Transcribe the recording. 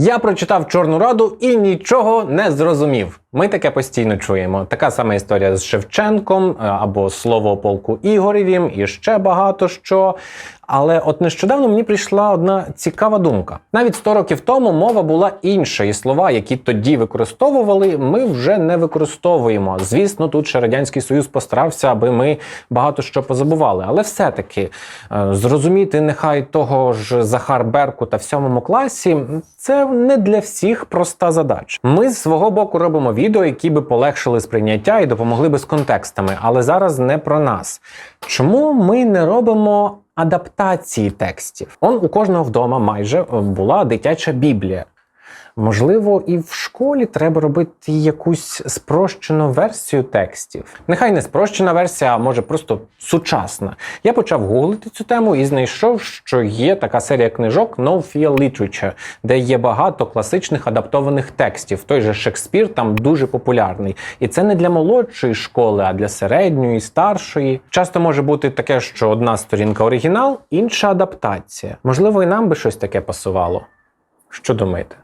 Я прочитав Чорну раду і нічого не зрозумів. Ми таке постійно чуємо. Така сама історія з Шевченком е, або слово полку Ігоревім і ще багато що. Але от нещодавно мені прийшла одна цікава думка. Навіть 100 років тому мова була інша, і слова, які тоді використовували, ми вже не використовуємо. Звісно, тут ще радянський союз постарався, аби ми багато що позабували. Але все-таки е, зрозуміти нехай того ж Захар Беркута в сьомому класі це не для всіх проста задача. Ми з свого боку робимо відео, які би полегшили сприйняття і допомогли би з контекстами, але зараз не про нас. Чому ми не робимо адаптації текстів? Он у кожного вдома майже е, була дитяча біблія. Можливо, і в школі треба робити якусь спрощену версію текстів. Нехай не спрощена версія, а може просто сучасна. Я почав гуглити цю тему і знайшов, що є така серія книжок No Fear Literature, де є багато класичних адаптованих текстів. Той же Шекспір там дуже популярний. І це не для молодшої школи, а для середньої, старшої. Часто може бути таке, що одна сторінка оригінал, інша адаптація. Можливо, і нам би щось таке пасувало. Що думаєте?